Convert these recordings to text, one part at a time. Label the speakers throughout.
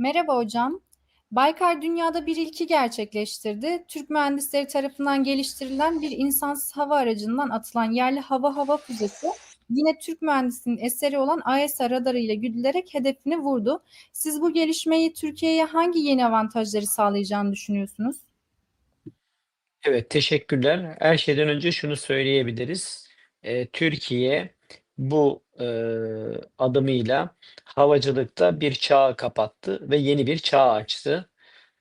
Speaker 1: Merhaba hocam. Baykar dünyada bir ilki gerçekleştirdi. Türk mühendisleri tarafından geliştirilen bir insansız hava aracından atılan yerli hava hava füzesi yine Türk mühendisinin eseri olan AESA radarı ile güdülerek hedefini vurdu. Siz bu gelişmeyi Türkiye'ye hangi yeni avantajları sağlayacağını düşünüyorsunuz?
Speaker 2: Evet, teşekkürler. Her şeyden önce şunu söyleyebiliriz. Eee, Türkiye bu eee, adımıyla havacılıkta bir çağı kapattı ve yeni bir çağ açtı.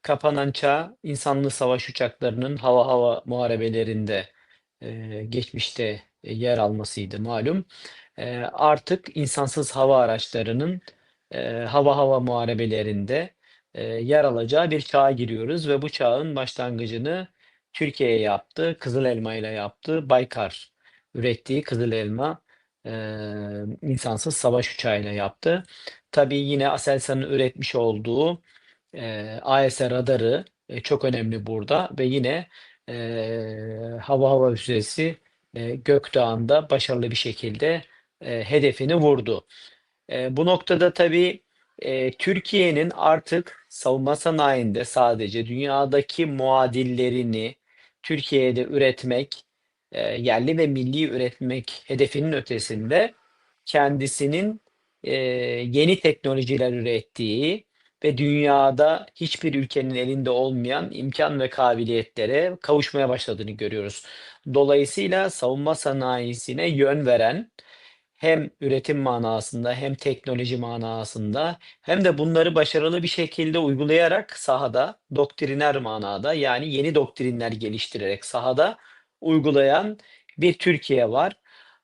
Speaker 2: Kapanan çağ insanlı savaş uçaklarının hava hava muharebelerinde eee, geçmişte e, yer almasıydı malum. Eee, artık insansız hava araçlarının eee, hava hava muharebelerinde eee, yer alacağı bir çağa giriyoruz ve bu çağın başlangıcını Türkiye yaptı, Kızıl Elma ile yaptı. Baykar ürettiği Kızıl Elma eee, insansız savaş uçağıyla yaptı. Tabii yine Aselsan'ın üretmiş olduğu eee AESA radarı e, çok önemli burada ve yine eee, hava hava füzesi e, Gökdağ'ında başarılı bir şekilde e, hedefini vurdu. E, bu noktada tabii e, Türkiye'nin artık savunma sanayinde sadece dünyadaki muadillerini Türkiye'de üretmek, e, yerli ve milli üretmek hedefinin ötesinde kendisinin e, yeni teknolojiler ürettiği ve dünyada hiçbir ülkenin elinde olmayan imkan ve kabiliyetlere kavuşmaya başladığını görüyoruz. Dolayısıyla savunma sanayisine yön veren hem üretim manasında hem teknoloji manasında hem de bunları başarılı bir şekilde uygulayarak sahada doktriner manada yani yeni doktrinler geliştirerek sahada uygulayan bir Türkiye var.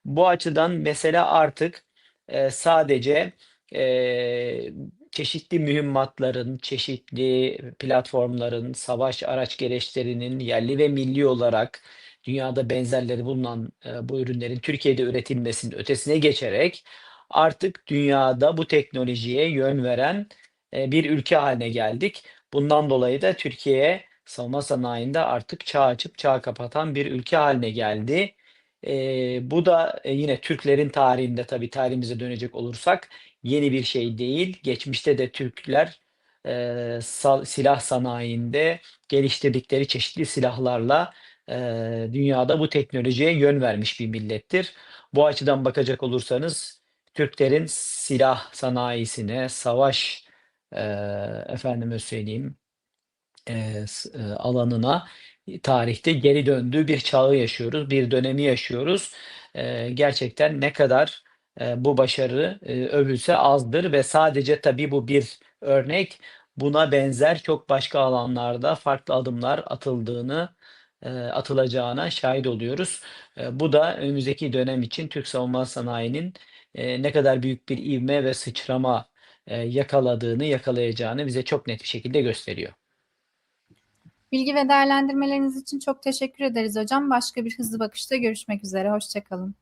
Speaker 2: Bu açıdan mesela artık e, sadece e, çeşitli mühimmatların, çeşitli platformların, savaş araç gereçlerinin yerli ve milli olarak dünyada benzerleri bulunan e, bu ürünlerin Türkiye'de üretilmesinin ötesine geçerek artık dünyada bu teknolojiye yön veren e, bir ülke haline geldik. Bundan dolayı da Türkiye savunma sanayinde artık çağ açıp çağ kapatan bir ülke haline geldi. E, bu da e, yine Türklerin tarihinde tabii tarihimize dönecek olursak yeni bir şey değil. Geçmişte de Türkler e, sa- silah sanayinde geliştirdikleri çeşitli silahlarla Eee, dünyada bu teknolojiye yön vermiş bir millettir. Bu açıdan bakacak olursanız Türklerin silah sanayisine, savaş eee efendime söyleyeyim s- eee, alanına tarihte geri döndüğü bir çağı yaşıyoruz, bir dönemi yaşıyoruz. Eee, gerçekten ne kadar eee, bu başarı eee, övülse azdır ve sadece tabii bu bir örnek. Buna benzer çok başka alanlarda farklı adımlar atıldığını eee, atılacağına şahit oluyoruz. Eee, bu da önümüzdeki dönem için Türk savunma sanayinin ne kadar büyük bir ivme ve sıçrama yakaladığını, yakalayacağını bize çok net bir şekilde gösteriyor.
Speaker 1: Bilgi ve değerlendirmeleriniz için çok teşekkür ederiz hocam. Başka bir hızlı bakışta görüşmek üzere. Hoşçakalın.